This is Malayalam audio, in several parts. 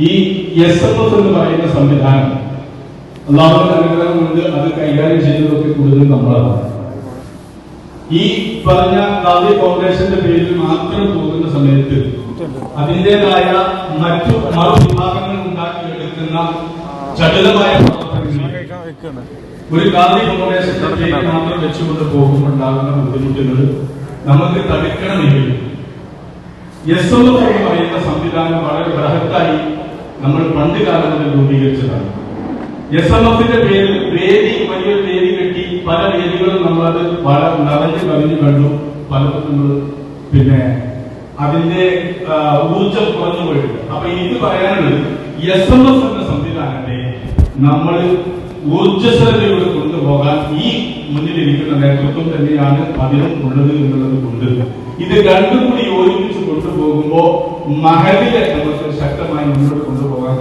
ഈ എസ് എം എഫ് എന്ന് പറയുന്ന സംവിധാനം അള്ളാഹുവിന്റെ അനുഗ്രഹം കൊണ്ട് അത് കൈകാര്യം ചെയ്തതൊക്കെ കൂടുതൽ നമ്മളാണ്. ഈ പറഞ്ഞ ഗാന്ധി ഫൗണ്ടേഷന്റെ പേരിൽ മാത്രം പോകുന്ന സമയത്ത് അതിന്റെതായ മറ്റു മറുവിഭാഗങ്ങൾ ഉണ്ടാക്കിയെടുക്കുന്ന ചടുലമായ ഒരു ഗാന്ധി ഫൗണ്ടേഷന്റെ പേര് മാത്രം വെച്ചുകൊണ്ട് പോകുമ്പോണ്ടാകുന്ന ബുദ്ധിമുട്ടുകൾ നമുക്ക് തടുക്കണമെങ്കിൽ എസ് എന്ന് പറയുന്ന സംവിധാനം വളരെ ബൃഹത്തായി നമ്മൾ പണ്ട് കാലത്തിൽ രൂപീകരിച്ചതാണ്. എസ് എം എഫിന്റെ പേരിൽ വേദി വലിയൊരു വേദി കെട്ടി പല വേദികളും നമ്മളത് വളരെ നിറഞ്ഞു കവിഞ്ഞു കണ്ടു. പലതും നമ്മൾ പിന്നെ അതിന്റെ ഊർജം കുറഞ്ഞു പോയിട്ടുണ്ട്. അപ്പൊ ഇത് പറയാനുള്ളത് എസ് എം എഫ് എന്ന സംവിധാനത്തെ നമ്മൾ ഊർജസ്വരതയോട് കൊണ്ടുപോകാൻ ഈ മുന്നിലിരിക്കുന്ന നേതൃത്വം തന്നെയാണ് അതിനും ഉള്ളത് എന്നുള്ളത് കൊണ്ട്. ഇത് രണ്ടും കൂടി യോജിപ്പിച്ച് കൊണ്ടുപോകുമ്പോൾ മഹലിലെ നമുക്ക് ശക്തമായി മുന്നോട്ട്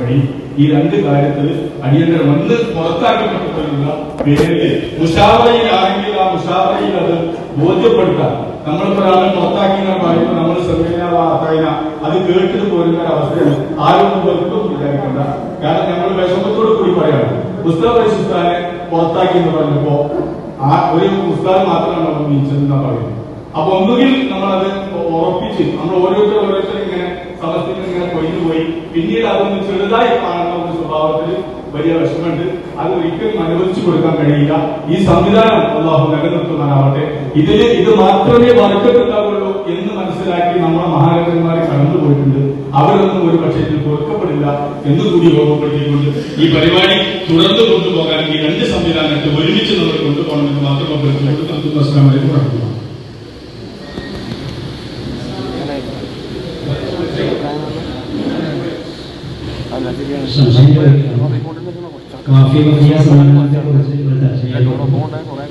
കഴിയും ഈ രണ്ട് കാര്യത്തിൽ അടിയന്തരം വന്ന് പുറത്താക്കപ്പെട്ടിട്ടുള്ള പേരിൽ മുഷാവറയിലാണെങ്കിൽ ആ മുഷാവറയിൽ അത് ബോധ്യപ്പെടുത്താൻ നമ്മളിപ്പോ ഒരാളെ പുറത്താക്കി പറയുമ്പോൾ നമ്മൾ ശ്രമിക്കുന്ന അത് കേട്ടിട്ട് പോരുന്ന അവസ്ഥയാണ്. ആരും വെറുത്തും വിചാരിക്കണ്ട. കാരണം ഞങ്ങൾ വിഷമത്തോട് കൂടി പറയാണ്. പുസ്തക പരിശുദ്ധാനെ പുറത്താക്കി എന്ന് പറഞ്ഞപ്പോ ആ ഒരു പുസ്തകം മാത്രമാണ് നമ്മൾ നീച്ചതെന്നാ പറയുന്നത്. അപ്പൊ ഒന്നുകിൽ നമ്മളത് ഉറപ്പിച്ച് നമ്മൾ ഓരോരുത്തർ ഓരോരുത്തരും ഇങ്ങനെ സമസ്തത്തിൽ ഇങ്ങനെ കൊയ്തു പോയി പിന്നീട് അതൊന്ന് ചെറുതായി കാണുന്ന ഒരു സ്വഭാവത്തിൽ വലിയ വിഷമമുണ്ട്. അത് ഒരിക്കലും അനുവദിച്ചു കൊടുക്കാൻ കഴിയില്ല. ഈ സംവിധാനം അള്ളാഹു നിലനിർത്തുന്നതാവട്ടെ ഇതിന് ഇത് മാത്രമേ വർക്കത്തുണ്ടാവുള്ളൂ എന്ന് മനസ്സിലാക്കി നമ്മുടെ മഹാരഥന്മാരെ കടന്നുപോയിട്ടുണ്ട്. അവരൊന്നും ഒരു പക്ഷേ ഇതിൽ കൊടുക്കപ്പെടില്ല എന്ന് കൂടി ഓർമ്മപ്പെടുത്തിക്കൊണ്ട് ഈ പരിപാടി തുടർന്ന് കൊണ്ടുപോകാൻ ഈ രണ്ട് സംവിധാനത്തെ ഒരുമിച്ച് നമ്മൾ കൊണ്ടുപോകണമെന്ന് മാത്രം അഭ്യർത്ഥിച്ചുകൊണ്ട് അസ്ലാം വലൈക്കും വറഹ്മത്തുള്ളാഹി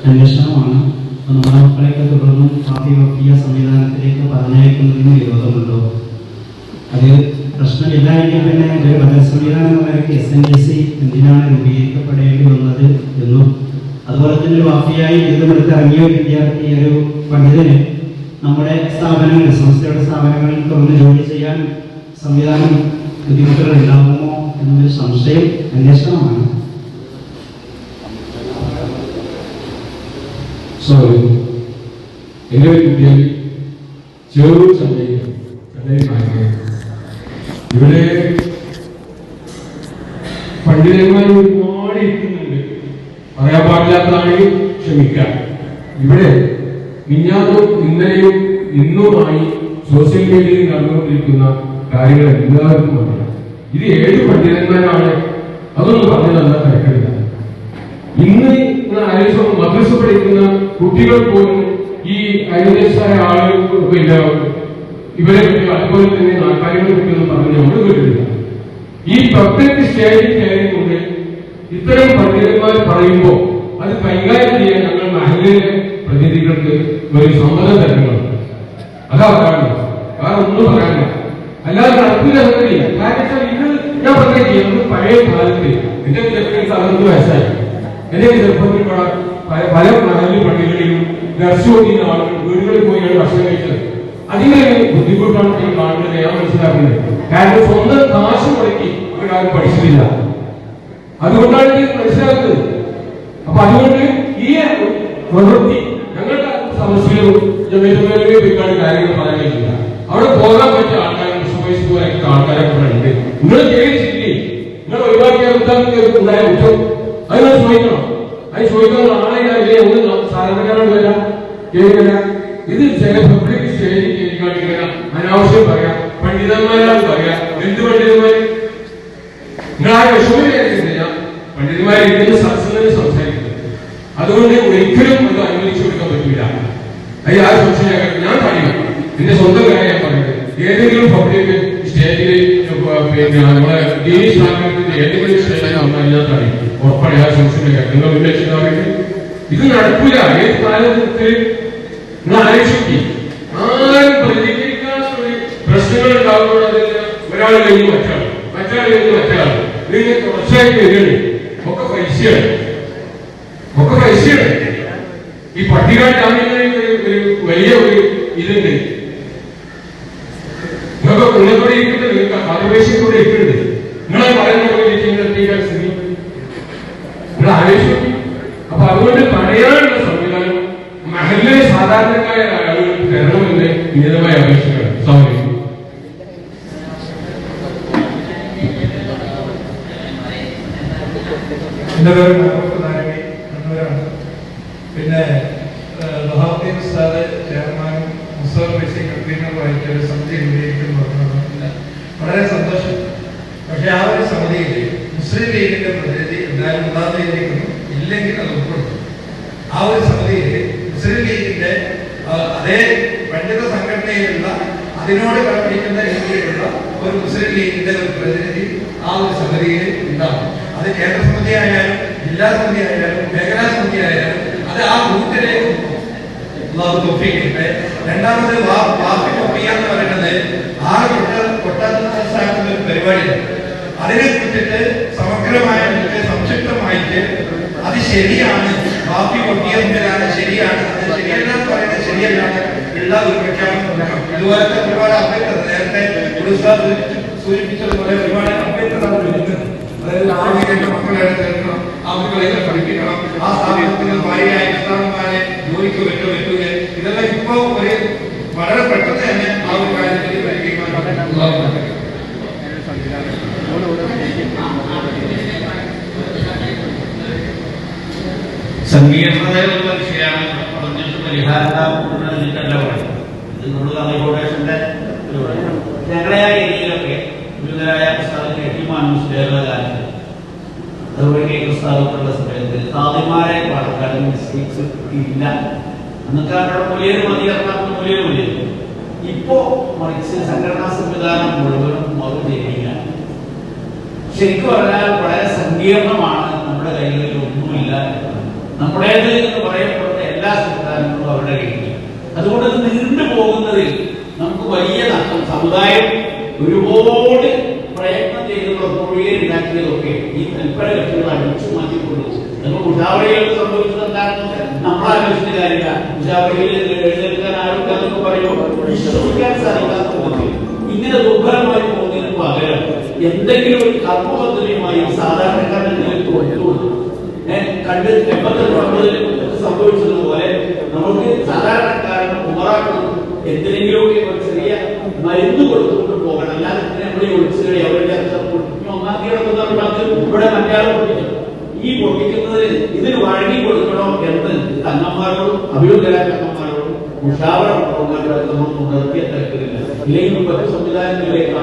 അന്വേഷണമാണ്. നമ്മുടെ മക്കളെയൊക്കെ തുടർന്നും കാഫി വഫിയ സംവിധാനത്തിലേക്ക് പറഞ്ഞയക്കുന്നതിന് വിരോധമുണ്ടോ? അത് പ്രശ്നമില്ല എങ്കിൽ പിന്നെ ഒരു ബദൽ സംവിധാനം എന്ന എസ് എൻ സി എന്തിനാണ് രൂപീകരിക്കപ്പെടേണ്ടി വന്നത് എന്നും അതുപോലെ തന്നെ വാഫിയായി ബിരുദമെടുത്ത് ഇറങ്ങിയ ഒരു വിദ്യാർത്ഥി ഒരു പണ്ഡിതന് നമ്മുടെ സ്ഥാപനങ്ങൾ സംസ്ഥയുടെ സ്ഥാപനങ്ങളിൽ തുറന്ന് ജോലി ചെയ്യാൻ സംവിധാനം ബുദ്ധിമുട്ടുകൾ ഉണ്ടാകുമോ? എന്നൊരു സംശയം അന്വേഷണമാണ്. സോറി എന്റെ ഒരു കുട്ടിയിൽ ചെറു ചന്തയിൽ ഇവിടെ പണ്ഡിതന്മാർ ഒരുപാട് ഇരിക്കുന്നുണ്ട്. പറയാൻ പാടില്ലാത്തതാണെങ്കിൽ ക്ഷമിക്കാം. ഇവിടെ മിഞ്ഞാന്നും ഇന്നലെയും ഇന്നുമായി സോഷ്യൽ മീഡിയയിൽ നടന്നുകൊണ്ടിരിക്കുന്ന കാര്യങ്ങൾ എല്ലാവർക്കും ഇത് ഏഴ് പണ്ഡിതന്മാരാണ്. അതൊന്നും പറഞ്ഞു തന്നാൽ തിരക്കില്ല ഇന്ന് മദ്രസ പഠിക്കുന്ന കുട്ടികൾ പോലും ഈ അന്യദേശായ ആളുകൾ പിന്നെ ഇവരെ പറ്റി അതുപോലെ തന്നെ നാട്ടുകാരെ പറഞ്ഞു ഒന്നും പറഞ്ഞ് നമ്മൾ കേട്ടിട്ടില്ല. ഈ പബ്ലിക് സ്റ്റേജിൽ കയറിക്കൊണ്ട് ഇത്തരം പണ്ഡിതന്മാർ പറയുമ്പോൾ അത് കൈകാര്യം ചെയ്യാൻ ഞങ്ങൾ മഹലിലെ പ്രതിനിധികൾക്ക് ഒരു സമ്മതം തരുന്നുണ്ട് അതാ കാരണം. കാരണം ഒന്നും പറയാനില്ല. അല്ലാതെ നടക്കില്ല സംഗതിയില്ല കാരണം വെച്ചാൽ ഇത് ഞാൻ പറഞ്ഞേക്ക് നമ്മൾ പഴയ കാലത്ത് എന്റെ ചെറുപ്പം അറുപത് വയസ്സായി. എന്റെ ചെറുപ്പത്തിൽ പല- മഹലിൽ പള്ളികളിലും കഴിച്ചത്. അതിനെ ബുദ്ധിമുട്ടാണ് ഈ കാണുന്നത് ഞാൻ മനസ്സിലാക്കുന്നത്. കാരണം സ്വന്തം കാശ് മുടക്കി അവരാരും അതുകൊണ്ടാണ് ഇത് മനസ്സിലാക്കുന്നത്. ഈ പ്രവൃത്തി ഞങ്ങളുടെ പോയിക്കാണ് കാര്യങ്ങൾ പറയാൻ കഴിയില്ല അവിടെ പോകാൻ പറ്റിയ ആൾക്കാരും സുമേഷ് പോലൊക്കെ ആൾക്കാരൊക്കെ ഇവിടെ ഉണ്ട്. നിങ്ങൾ ചെയ്തിട്ടില്ലേ നിങ്ങൾ ഒഴിവാക്കിയ ഉദ്യോഗസ്ഥർക്ക് ഉണ്ടായ കുറ്റം അത് നിങ്ങൾ ചോദിക്കണം. അത് ചോദിക്കുന്ന ആളെ ഒന്ന് സാധാരണക്കാരോട് വരാം. കേൾക്കില്ല ഇത് ചില പബ്ലിക് സ്റ്റേജിൽ കേൾക്കാണ്ടിരിക്കുക അനാവശ്യം പറയാം. പണ്ഡിതന്മാരാണ് പറയാം. എന്ത് പണ്ഡിതന്മാര്? നിങ്ങൾ ആ വിഷമില്ല പണ്ഡിതന്മാരെ ഇരിക്കുന്ന സത്സംഗം സംസാരിക്കുന്നത് അതുകൊണ്ട് ഒരിക്കലും അത് അനുവദിച്ചു കൊടുക്കാൻ പറ്റില്ല അത് ആ സംശയം ഞാൻ പറയുക എന്റെ സ്വന്തം കാര്യം ഞാൻ പറയുന്നത് ഏതെങ്കിലും പബ്ലിക് സ്റ്റേജിൽ പിന്നെ നമ്മളെ ദീനി സ്ഥാപനത്തിന്റെ ഏതെങ്കിലും ഞാൻ പറയും ഉറപ്പാണ് ആ സംശയം നിങ്ങൾ ഉന്നയിച്ചതാകട്ടെ ഇത് നടക്കില്ല ഏത് കാലഘട്ടത്തിൽ നിങ്ങൾ ആലോചിക്കും. ആരും പ്രതികരിക്കാത്ത ഒരു പ്രശ്നങ്ങൾ അതിൽ ഒരാൾ കഴിഞ്ഞ് മറ്റാൾ മറ്റാൾ കഴിഞ്ഞ് മറ്റാൾ ഇതിന് തുടർച്ചയായി വരികയാണ്. ഒക്കെ പൈസയാണ്. ഒക്കെ പൈസയാണ്. ഈ പട്ടികാട് ജാമ്യങ്ങളിൽ ഒരു വലിയ ഒരു ഇതുണ്ട് നിങ്ങൾക്ക് ഉള്ളതോടെ ഇരിക്കുന്നുണ്ട് നിങ്ങൾക്ക് മാതൃവേശം കൂടെ ഇരിക്കുന്നുണ്ട് എന്തായിരിക്കാം സ്ഥിതി നിങ്ങൾ ആലോചിച്ചു നോക്കി. അപ്പൊ അതുകൊണ്ട് പറയാനുള്ള സംവിധാനം മഹലിലെ സാധാരണക്കാരായ ആളുകൾ തരണമെന്ന് വിനീതമായ അപേക്ഷയാണ് സ്വാമി എന്റെ പേര് മുഹമ്മദ് നായകി കണ്ണൂരാണ് പിന്നെ ബഹാദ്ദീൻ ഉസ്താദ് ചെയർമാനും മുസ്ലിം ലീഗ് സെക്രട്ടറിയുമായിട്ട് ഒരു സമിതി രൂപീകരിക്കുന്നു പറഞ്ഞത് വളരെ സന്തോഷം പക്ഷെ ആ ഒരു സമിതിയിൽ മുസ്ലിം ലീഗിന്റെ പ്രതിനിധി എന്തായാലും ഉണ്ടാകുന്നിരിക്കുന്നു ഇല്ലെങ്കിൽ അത് ഉൾപ്പെടുത്തും ആ ഒരു സമിതിയിൽ മുസ്ലിം ലീഗിന്റെ ആ, അതേ പണ്ഡിത സംഘടനയിലുള്ള അതിനോട് കടപിടിക്കുന്ന രീതിയിലുള്ള ഒരു മുസ്ലിം ലീഗിന്റെ ഒരു പ്രതിനിധി ആ ഒരു സമിതിയിൽ ഉണ്ടാവും. അത് കേന്ദ്ര സമിതി ആയാലും ജില്ലാ സമിതി ആയാലും മേഖലാ സമിതി ആയാലും അത് ആ ചെയ്യട്ടെ. രണ്ടാമത് വാപ്പി എന്ന് പറയുന്നത് ആ കൊട്ട ഒരു പരിപാടിയാണ്. അതിനെ കുറിച്ചിട്ട് സമഗ്രമായ സംക്ഷിപ്തമായിട്ട് അത് ശരിയാണ് വാഫി ഒപ്പിയതിലാണ് ശരിയാണ് അത് ശരിയല്ല എന്ന് പറയുന്നത് ശരിയല്ല. ഉള്ള ഒരു പ്രഖ്യാപനം ഉണ്ടാക്കണം. ഇതുപോലത്തെ ഒരുപാട് അഭ്യർത്ഥന നേരത്തെ ഒരു ഉസ്താദ് സൂചിപ്പിച്ച- സൂചിപ്പിച്ചതുപോലെ ഒരുപാട് അഭ്യർത്ഥനകൾ വരുന്നുണ്ട് അതായത് ആളുകളുടെ മക്കളെ ചേർക്കണം അവരുകളെ പഠിപ്പിക്കണം ആ സ്ഥാപനത്തിൽ ഭാര്യയായ ഇസ്ലാമുമാരെ ജോലിക്ക് പറ്റോ പറ്റൂല ഇതെല്ലാം ഇപ്പോ ഒരു വളരെ ഇപ്പോ മറിച്ച് സംഘടനാ സംവിധാനം മുഴുവനും മറുചേരുകയാണ് ശരിക്കും പറഞ്ഞാൽ വളരെ സങ്കീർണമാണ്. നമ്മുടെ കൈകളിൽ ഒന്നുമില്ല. നമ്മുടേത് എന്ന് പറയപ്പെടുന്ന എല്ലാ സംവിധാനങ്ങളും അവരുടെ കയ്യിൽ അതുകൊണ്ട് ഇത് നീണ്ടു പോകുന്നതിൽ നമുക്ക് വലിയ നഷ്ടം. സമുദായം ഒരുപാട് പ്രയത്നം ചെയ്തതൊക്കെ ഉണ്ടാക്കിയതൊക്കെ ഈ തൽപര കക്ഷികൾ അടിച്ചു മാറ്റിക്കൊണ്ടു നമ്മൾ ഉഷാവളികൾ സംഭവിച്ചത് എന്താണെന്ന് നമ്മൾ ആലോചിച്ച കാര്യമില്ല. ഉഷാവളിയിൽ എഴുതെടുക്കാൻ ആരൊക്കെ അതൊക്കെ പറയുമ്പോൾ വിശ്വസിക്കാൻ സാധിക്കാത്ത വിധത്തിൽ ഇങ്ങനെ ദുർബലമായി പോകുന്നതിന് പകരം എന്തെങ്കിലും ഒരു കർമ്മപദ്ധതിയുമായി സാധാരണക്കാരൻ കണ്ട് എൺപത്തി ഒൻപതിൽ സംഭവിച്ചതുപോലെ നമുക്ക് സാധാരണക്കാരന് ഉമറാക്കണം എന്തിനെങ്കിലുമൊക്കെ ഒരു ചെറിയ മരുന്ന് കൊടുത്തുകൊണ്ട് പോകണം. അല്ലാതെ ഈ ഒളിച്ചുകളി അവരുടെ ഇവിടെ മറ്റേ ഈ പൊട്ടിക്കുന്നതിന് ഇതിന് വഴങ്ങി കൊടുക്കണോ എന്ന് തങ്ങന്മാരോടും അഭിമുഖരായ തങ്ങന്മാരോടും മുഷാവറ നമ്മൾ ഉണർത്തിയ തിരക്കില്ല ഇല്ലെങ്കിൽ മറ്റു സംവിധാനങ്ങളിലേക്ക്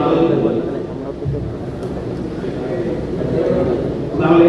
നമ്മൾ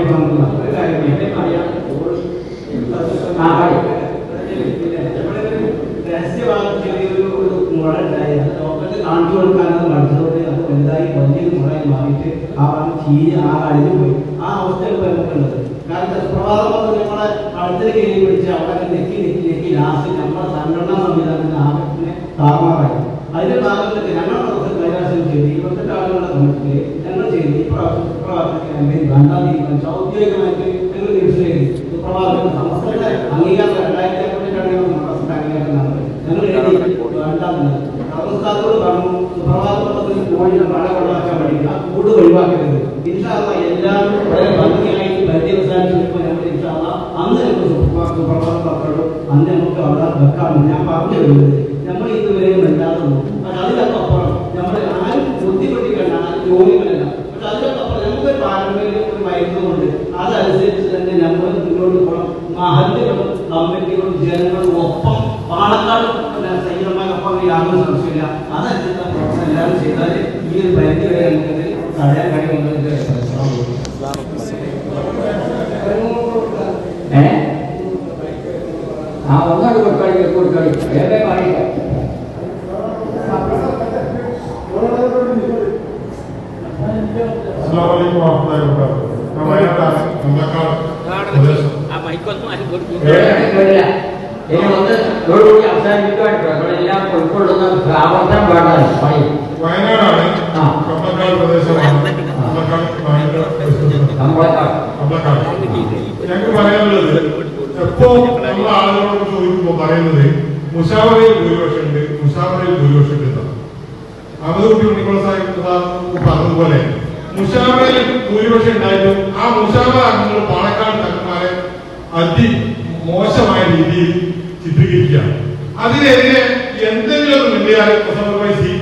കാണിച്ചു കൊടുക്കാനത് മടുത്തതോടെ അത് വലുതായി വലിയൊരു മുളയായി മാറിയിട്ട് ആ വൻ ചീഞ്ഞ് ആ അടിഞ്ഞു പോയി ആ ഇപ്പൊ നമുക്കുള്ളത് കാരണം പ്രഭാതം നമ്മളെ അടുത്തൊരു കയറി പിടിച്ച് അവിടെ നെക്കി നെക്കി നെക്കി ലാസ്റ്റ് നമ്മളെ സംഘടനാ സംവിധാനത്തിന് ആകെ താറുമാറായി അതിന്റെ ഭാഗത്തൊക്കെ ഞങ്ങൾ കൈലാസം ചെയ്ത് ഇരുപത്തെട്ട് ആളുകളുടെ കമ്മിറ്റിയിൽ ഞങ്ങൾ ചെയ്ത് ഈ പ്രാവശ്യം സുപ്രഭാതത്തിൽ ക്യാമ്പയിൻ വേണ്ടാം തീരുമാനിച്ചു ഔദ്യോഗികമായിട്ട് ഞങ്ങൾ തീർച്ചയായും സുപ്രഭാതത്തിൽ സമസ്തയുടെ അംഗീകാരം രണ്ടായിരത്തി അമ്പത്തിരണ്ടാണ് ഞങ്ങൾ സമസ്തയുടെ അംഗീകാരം നടന്നത് ഞങ്ങൾ എഴുതി വേണ്ടാന്നുള്ളത് നമസ്കാരത്തോട് പറഞ്ഞു സുപ്രഭാതത്തിൽ കോഴിയുടെ മഴ ഒഴിവാക്കാൻ വേണ്ടി ആ കൂട് ഒഴിവാക്കരുത് ഇൻഷാല്ല എല്ലാം വളരെ ഭംഗിയായിട്ട് പര്യവസാനിച്ചപ്പോൾ ഞങ്ങൾ ഇൻഷാല്ല അന്ന് ഞങ്ങൾ സുപ്രഭാതം പറഞ്ഞു അന്ന് നമുക്ക് അവിടെ വെക്കാമെന്ന് ഞാൻ പറഞ്ഞു വരുന്നത് നമ്മൾ ഇതുവരെ വല്ലാതെ നോക്കും. പക്ഷെ അതിലൊക്കെ അപ്പുറം നമ്മൾ ആരും ബുദ്ധിമുട്ടിക്കണ്ട ആരും ജോലികളല്ല. പക്ഷെ അതിലൊക്കെ അപ്പുറം നമുക്കൊരു പാരമ്പര്യം ഒരു മരുന്നുണ്ട് അതനുസരിച്ച് തന്നെ നമ്മൾ മുന്നോട്ട് പോകണം. മഹല്ലുകളും കമ്മിറ്റികളും ജനങ്ങളും ഒപ്പം പാണക്കാട് സൈനികന്മാരൊപ്പം യാതൊരു സംശയമില്ല അതനുസരിച്ച് പ്രവർത്തനം എല്ലാവരും ചെയ്താൽ ഈ ഒരു പരിധി വരെ നമുക്കത് തടയാൻ കഴിയുമെന്ന് ഏ? പ്രദേശം. കേട്ടില്ല ഇനി ഒന്ന് ഇതോടുകൂടി അവസാനിപ്പിക്കാൻ നമ്മളെല്ലാം ഉൾക്കൊള്ളുന്ന ആവർത്തനം വേണ്ടത് പണി വയനാടാണ്. ആ. ഞങ്ങൾക്ക് പറയാനുള്ളത് എപ്പോ നമ്മൾ ആളുകളോട് ചോദിക്കുമ്പോൾ പറയുന്നത് മുഷാവറയിൽ ഭൂരിപക്ഷമുണ്ട് മുഷാവറയിൽ ഭൂരിപക്ഷമുണ്ട് എന്നാണ്. അഹമ്മദ് കുട്ടി ഉണ്ണിക്കുള സാഹിബ് പറഞ്ഞതുപോലെ മുഷാവറയിൽ ഭൂരിപക്ഷം ഉണ്ടായിട്ടും ആ മുഷാവ അംഗങ്ങൾ പാണക്കാട് തങ്ങന്മാരെ അതി മോശമായ രീതിയിൽ ചിത്രീകരിക്കുകയാണ്. അതിനെതിരെ എന്തെങ്കിലും മിണ്ടിയാൽ മുസഫർ ഫൈസി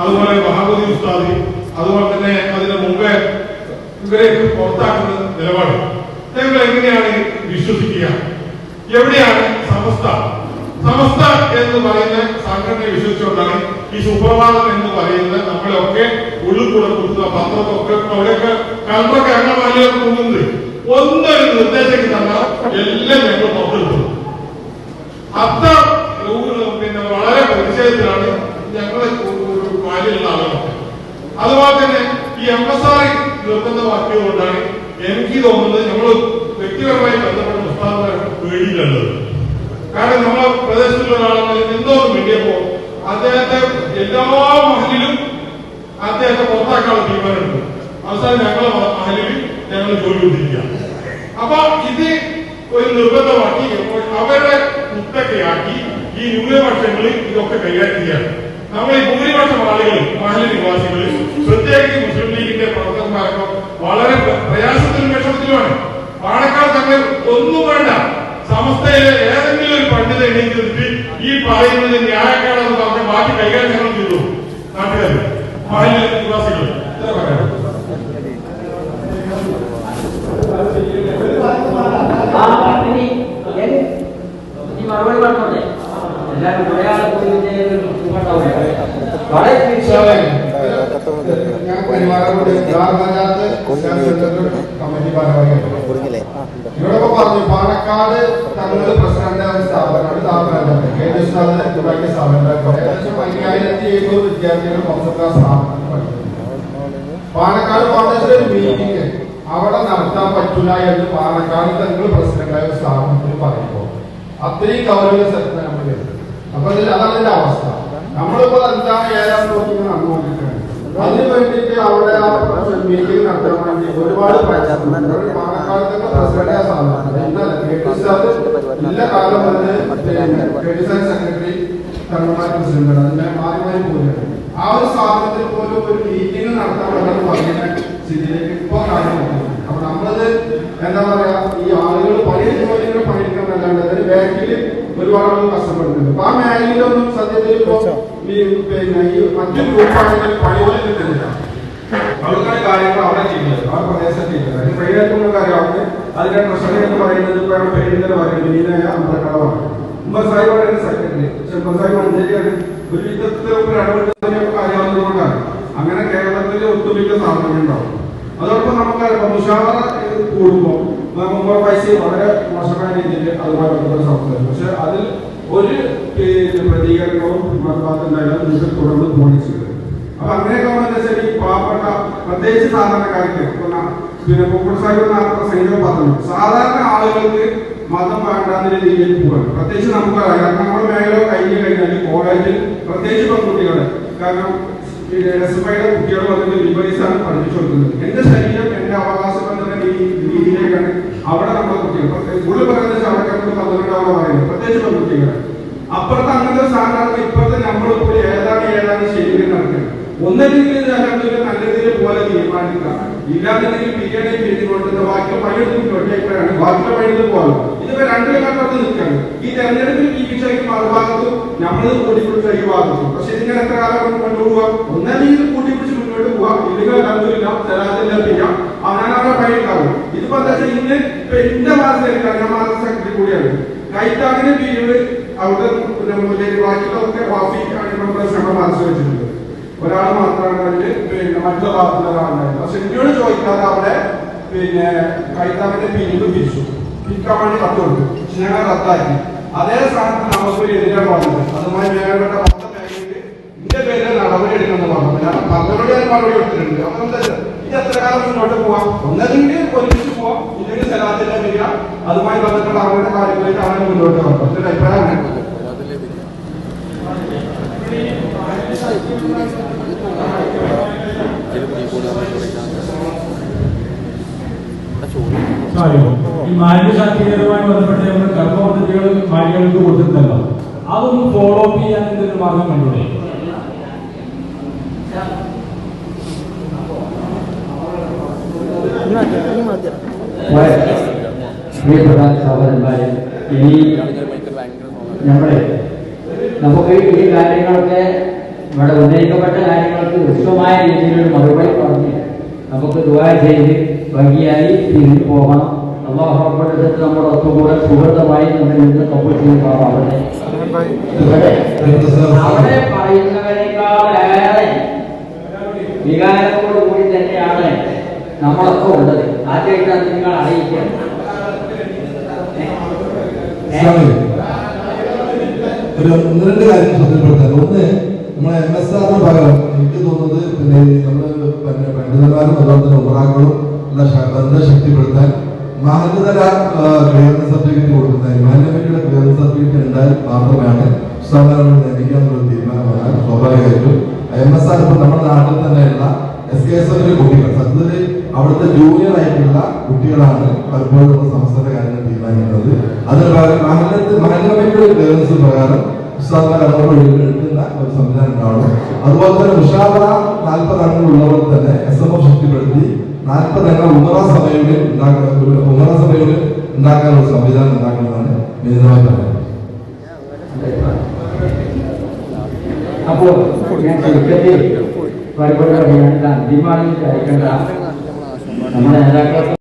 അതുപോലെ മഹാബുദി ഉസ്താദ് അതുപോലെ തന്നെ അതിന് മുമ്പേ ഇവരെ പുറത്താക്കുന്ന നിലപാട്. ഞങ്ങൾ എങ്ങനെയാണ് വിശ്വസിക്കുക? എവിടെയാണ് സമസ്ത. സമസ്ത എന്ന് പറയുന്ന സംഘടനയെ വിശ്വസിച്ചുകൊണ്ടാണ് ഈ സുപ്രഭാതം എന്ന് പറയുന്ന നമ്മളെയൊക്കെ ഉള്ളിൽ കൂടെ കൊടുക്കുന്ന പത്രമൊക്കെ അവിടെയൊക്കെ കണ്ടൊക്കെ അംഗമാലിയൊക്കെ പോകുന്നത് ഒന്നൊരു നിർദ്ദേശം തന്നാൽ എല്ലാം ഞങ്ങൾ പുറത്തെടുത്തു അത്ര പിന്നെ വളരെ പരിചയത്തിലാണ് ഞങ്ങളെ വാലിലുള്ള ആളുകളൊക്കെ അതുപോലെ തന്നെ ഈ എം എസ് ആർ നിർബന്ധമാക്കിയതുകൊണ്ടാണ് എനിക്ക് തോന്നുന്നത് നമ്മൾ വ്യക്തിപരമായി ബന്ധപ്പെട്ട പ്രസ്താവന പേടിയിലുള്ളത്. കാരണം നമ്മളെ പ്രദേശത്തുള്ള ഒരാളെ എന്തോ ഒന്ന് വേണ്ടിയപ്പോ അദ്ദേഹത്തെ എല്ലാ മഹലിലും അദ്ദേഹത്തെ പുറത്താക്കാനുള്ള തീരുമാനമുണ്ട്. അവസാനം ഞങ്ങളെ മഹലിൽ ഞങ്ങൾ ജോലി കൊടുത്തിരിക്കുക അപ്പൊ ഇത് ഒരു നിർബന്ധമാക്കി അവരുടെ കുത്തക്കയാക്കി ഈ ന്യൂനപക്ഷങ്ങളിൽ ഇതൊക്കെ കൈകാര്യം ചെയ്യാണ് നമ്മൾ ഈ ഭൂരിപക്ഷം ആളുകൾ മഹല നിവാസികളിൽ പ്രത്യേകിച്ച് മുസ്ലിം ലീഗിന്റെ പ്രവർത്തകന്മാരൊക്കെ വളരെ പ്ര- പ്രയാസത്തിലും വിഷമത്തിലുമാണ്. പാണക്കാർ തന്നെ ഒന്നും വേണ്ട. സമസ്തയിലെ ഏതെങ്കിലും ഒരു പണ്ഡിത എണീറ്റിട്ട് ഈ പറയുന്നത് ന്യായക്കാരെന്ന് പറഞ്ഞ് ബാക്കി കൈകാര്യം ഞങ്ങൾ ചെയ്തു. നാട്ടുകാർ മഹല നിവാസികൾ ഇത്ര പറയാം. മറുപടി പറഞ്ഞോട്ടെ? എല്ലാവരും ആൾ പോയി വളരെ തീർച്ചയായും. ഞാൻ പരിവാരത്തോട് ഗ്രാമപഞ്ചായത്ത് കമ്മിറ്റി ഭാരവാഹിയാണ് ഇവിടെ പറഞ്ഞു പാണക്കാട് തങ്ങളുടെ പ്രസിഡന്റ് സ്ഥാപനമാണ് സ്ഥാപനം സ്ഥാപനം അയ്യായിരത്തി എഴുന്നൂറ് വിദ്യാർത്ഥികൾ മൊത്തത്തിൽ സ്ഥാപനം പാണക്കാട് ഫൗണ്ടേഷൻ ഒരു മീറ്റിംഗ് അവിടെ നടത്താൻ പറ്റില്ല എന്ന് പാണക്കാട് തങ്ങൾ പ്രസിഡന്റായ സ്ഥാപനത്തിൽ പറയുമ്പോൾ അത്രയും ഗൗരവ സ്ഥലത്ത് നമ്മൾ അപ്പൊ അതാണ് അവസ്ഥ. നമ്മളിപ്പോ എന്താണ് ഏഴാം നോക്കി നടന്നുകൊണ്ടിരിക്കുന്നത്? അതിന് വേണ്ടിയിട്ട് അവിടെ മീറ്റിംഗ് നടത്താൻ വേണ്ടി ഒരുപാട് ടി കാലം വന്ന് കെ സെക്രട്ടറി തമിഴ്നാട് പ്രസിഡന്റാണ് അതിന്റെ മാറി മാറി ആ ഒരു സ്ഥാപനത്തിൽ പോലും ഒരു മീറ്റിംഗ് നടത്താൻ വേണ്ടി പറയുന്ന സ്ഥിതിയിലേക്ക് ഇപ്പൊ കാര്യങ്ങൾ അപ്പൊ നമ്മളത് എന്താ പറയാ ഈ ആളുകൾ പണിയെടുക്കുന്നവരെ പണിയെടുക്കുന്നതല്ലാണ്ട് അതിന് ബാക്കിൽ ഒരുപാട് കഷ്ടപ്പെടുന്നുണ്ട്. അപ്പൊ ആ മേഖലയിലൊന്നും സത്യത്തിൽ ഇപ്പൊ ഈ അതിന്റെ ഒരു അങ്ങനെ കേരളത്തിലെ ഒട്ടുമിക്ക സ്ഥാപനങ്ങളുണ്ടാവും അതോടൊപ്പം നമുക്ക് മുഷാവറ കൂടുമ്പോൾ പൈസ വളരെ മോശമായ രീതിയിൽ അതുമായി ബന്ധപ്പെട്ട സംസ്ഥാനം പക്ഷെ അതിൽ ഒരു പ്രതികരണവും മറുഭാഗത്തുണ്ടായാലും നിങ്ങൾക്ക് തുടർന്ന് പോണിച്ചത് അപ്പൊ അങ്ങനെയൊക്കെ വെച്ചാൽ ഈ പാവപ്പെട്ട പ്രത്യേകിച്ച് സാധാരണക്കാർക്ക് പിന്നെ പൂക്കോട് സാഹിബ് നടത്തുന്ന സൈനിക പറഞ്ഞു സാധാരണ ആളുകൾക്ക് മതം വേണ്ടാന്ന രീതിയിൽ പോവാണ് പ്രത്യേകിച്ച് നമുക്ക് അറിയാം നമ്മുടെ മേഖല കഴിഞ്ഞു കഴിഞ്ഞാൽ കോളേജിൽ പ്രത്യേകിച്ച് പെൺകുട്ടികളെ. കാരണം എഫ് ഐയുടെ കുട്ടികൾ വന്നിട്ട് ലിബറീസാണ് പഠിപ്പിച്ചു കൊടുക്കുന്നത് എന്റെ ശരീരം എന്റെ അവകാശം എന്ന രീതി- രീതിയിലേക്കാണ് അവിടെ നമ്മുടെ കുട്ടികൾ കൂടുതൽ പറയുന്നത് അവിടെ പന്ത്രണ്ടാണ് പറയുന്നത്. പ്രത്യേകിച്ച് പെൺകുട്ടികളെ. അപ്പുറത്ത് അങ്ങനത്തെ ഒരു സാധനം ഇപ്പോഴത്തെ നമ്മളിപ്പോൾ ഏതാണ് ഏതാണ് ഒന്നല്ലെങ്കിൽ അല്ലാത്തൊരു നല്ല രീതിയിൽ പോലെ തീരുമാനിക്കുക ഇല്ലാന്നുണ്ടെങ്കിൽ പിന്നീട് പിരിഞ്ഞുകൊണ്ടിരുന്ന ബാക്കി പണിയെടുത്ത് ഒറ്റയ്ക്കാണ്. ബാക്കി പണിയെടുത്ത് പോകാം. ഇതിപ്പോ രണ്ടു കണ്ടോട്ട് നിൽക്കുകയാണ്. ഈ തെരഞ്ഞെടുപ്പിൽ വിഷയം മറുഭാഗത്തും നമ്മൾ കൂട്ടിപ്പിടിച്ച ഈ പക്ഷെ ഇതിങ്ങനെ എത്ര കാലം കൊണ്ട് കൊണ്ടുപോവുക ഒന്നല്ലെങ്കിൽ കൂട്ടിപ്പിടിച്ച് മുന്നോട്ട് പോവാം. ഇല്ലെങ്കിൽ അലഹമില്ല തരാതില്ല ചെയ്യാം അവനാണ് പണിയുണ്ടാവും ഇതിപ്പോ എന്താ വെച്ചാൽ ഇന്ന് ഇപ്പൊ എന്റെ മാസത്തിലേക്ക് ഞാൻ മാസം സെക്രട്ടറി കൂടിയാണ്. കൈത്താങ്ങിന് പിരിവ് അവിടെ പിന്നെ ബാക്കിയുള്ളതൊക്കെ വാഫി ആണെന്നുള്ള ശ്രമം മനസ്സിൽ ഒരാൾ മാത്രമാണ് അവർ പിന്നെ മറ്റുള്ള ഭാഗത്തുള്ള ഒരാളുണ്ടായിരുന്നു പക്ഷെ എന്നോട് ചോദിക്കാതെ അവിടെ പിന്നെ കൈത്താമിന്റെ പിരിവ് പിരിച്ചു പിരിക്കാൻ വേണ്ടി കത്ത് കൊടുത്തു പക്ഷെ ഞങ്ങൾ റദ്ദാക്കി അതേ സ്ഥാനത്ത് നമുക്കൊരു എതിരാണ് പറഞ്ഞത്. അതുമായി വേണ്ടപ്പെട്ട മൊത്തം മേഖലയിൽ ഇതിന്റെ പേരിൽ നടപടി എടുക്കണമെന്ന് പറഞ്ഞു ഞാൻ പന്ത്രണ്ട് ഞാൻ മറുപടി കൊടുത്തിട്ടുണ്ട് അപ്പൊ എന്താ ഇത്? എത്ര കാലം മുന്നോട്ട് പോവാം? ഒന്നല്ലെങ്കിൽ ഒരുമിച്ച് പോവാം. ഇല്ലെങ്കിൽ സ്ഥലത്തിന്റെ വരിക അതുമായി ബന്ധപ്പെട്ട അവരുടെ കാര്യങ്ങളിലേക്ക് അവരെ മുന്നോട്ട് പോകാം എന്റെ അഭിപ്രായമാണ് ഈ മാലിന്യ ശാക്തീകരണവുമായി ബന്ധപ്പെട്ട് നമ്മൾ കർമ്മപദ്ധതികൾ മാലിന്യങ്ങൾക്ക് കൊടുത്തിട്ടുണ്ടല്ലോ അതൊന്ന് ഫോളോ അപ്പ് ചെയ്യാൻ എന്തെങ്കിലും മാർഗം കണ്ടുകൂടെ പ്രിയപ്പെട്ട സഹോദരന്മാരെ ഇനി നമ്മളെ നമുക്ക് ഈ കാര്യങ്ങളൊക്കെ ഇവിടെ ഉന്നയിക്കപ്പെട്ട കാര്യങ്ങൾക്ക് ഹൃസ്വമായ രീതിയിലൊരു മറുപടി പറഞ്ഞ് നമുക്ക് ദുബായ് ചെയ്ത് ഭംഗിയായി തിരിഞ്ഞു പോകണം. അള്ളാഹുറപ്പെടുത്തിട്ട് നമ്മുടെ ഒത്തുകൂടെ സുഹൃതമായി നമ്മൾ ഇന്ന് കപ്പ് ചെയ്യുന്നതാവട്ടെ അവിടെ പറയുന്നവരെക്കാളേറെ വികാരത്തോടു കൂടി തന്നെയാണ് നമ്മളൊക്കെ ഉള്ളത്. ആദ്യമായിട്ടാണ് നിങ്ങൾ അറിയിക്കുക. ഒന്ന് രണ്ട് കാര്യം ശ്രദ്ധപ്പെടുത്താൻ ഒന്ന് നമ്മളെ എം എസ് ആറിന് പകരം എനിക്ക് തോന്നുന്നത് പിന്നെ നമ്മൾ പിന്നെ പണ്ഡിതന്മാരും അതുപോലെ തന്നെ ഉപറാക്കളും ബന്ധം ശക്തിപ്പെടുത്താൻ മഹനതല ക്ലിയറൻസ് സർട്ടിഫിക്കറ്റ് കൊടുക്കുന്നത് മാനേജ്മെന്റിയുടെ ക്ലിയറൻസ് സർട്ടിഫിക്കറ്റ് ഉണ്ടായാൽ മാത്രമാണ്. സ്ഥാപനങ്ങൾ നിയമിക്കാനുള്ള തീരുമാനം വന്നാൽ സ്വാഭാവികമായിട്ടും. എം എസ് ആർ ഇപ്പൊ നമ്മുടെ നാട്ടിൽ തന്നെയുള്ള എസ് കെ എസ് എഫിലെ കുട്ടികൾ സത്യത്തിൽ അവിടുത്തെ ജൂനിയർ ആയിട്ടുള്ള കുട്ടികളാണ് പലപ്പോഴും സംസ്ഥാന കാര്യങ്ങൾ തീരുമാനിക്കുന്നത്. അതിന് മഹല്ലമ്മയുടെ ക്ലിയറൻസ് പ്രകാരം ഉസ്താദ്മാർ ഒരു സംവിധാനം ഉണ്ടാവണം അതുപോലെ തന്നെ മുഷാവറ നാൽപ്പത് അംഗങ്ങളുള്ളവർ തന്നെ എസ് എം എഫ് ശക്തിപ്പെടുത്തി നാൽപ്പത് അംഗം ഉമറ സഭയുടെ ഉമറ സഭയുടെ ഉണ്ടാക്കാനുള്ള സംവിധാനം ഉണ്ടാക്കുന്നതാണ് വിനീതമായി പറയുന്നത്. അപ്പോൾ ഞാൻ ചുരുക്കത്തിൽ പലപ്പോഴും പറയാൻ അന്തിമമായി നമ്മുടെ നേതാക്കളൊക്കെ